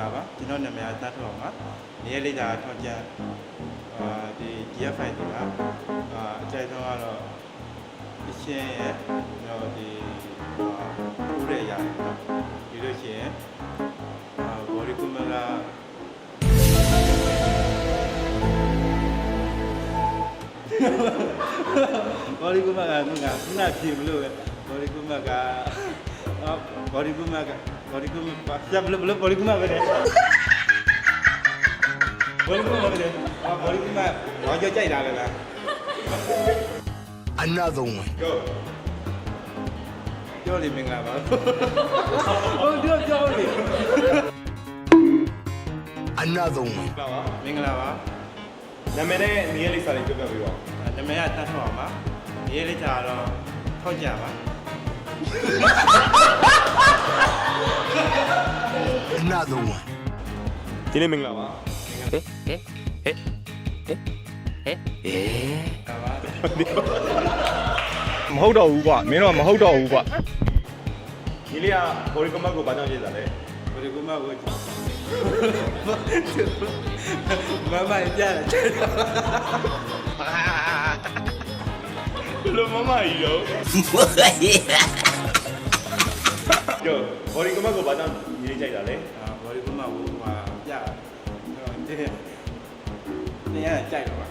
လာပါကျွန်တော်နာမည်အသတ်ထောင်ပါနေရာလေးတာထောက်ကြအာဒီ GF5 ဆိုတာအာအကြိုက်ဆုံးကတော့အရှင်ရဲ့တော့ဒီအာဥရဲရတယ်နော်ပြီးလို့ရှိရင်အာဘော်ဒီကူမလာဘော်ဒီကူမကခုကခုနပြင်မလို့ဘော်ဒီကူမကအော်ဘော်ဒီကူမကဘော်ဒီကူမပါစဘလဘလဘော်ဒီကူ မပဲလေဘော်ဒီကူမပဲလေအော်ဘော်ဒီကူမတော့ကြကြိုက်တာလေလား Another one. ပြောပြောလေမင်္ဂလာပါဟုတ်ပြောပြောလေ Another one. လာပါမင်္ဂလာပါနာမည်နဲ့နေရာလေးစာလေးပြောပြပေး Another one. ဒီနေ့မင်္ဂလာပါဒါပါမဟုတ်တော့ဘူးကွာမင်းတော့မဟုတ်တော့ဘူးကွာဒီလေးကဘော်ဒီကမတ်ကိုဘာကြောင့်ရေးတာလဲဘော်ဒီကူမကိုမမကြားတယ်ဘယ်လိုမမကြီးရော ကျော်ဘော်ဒီကမတ်ကိုဘာကြောင့်ရေးကြိုက်တာလဲအာဘော်ဒီကူမကိုဟာပြတယ်တင်းတင်းရကြိုက်တော့ပါ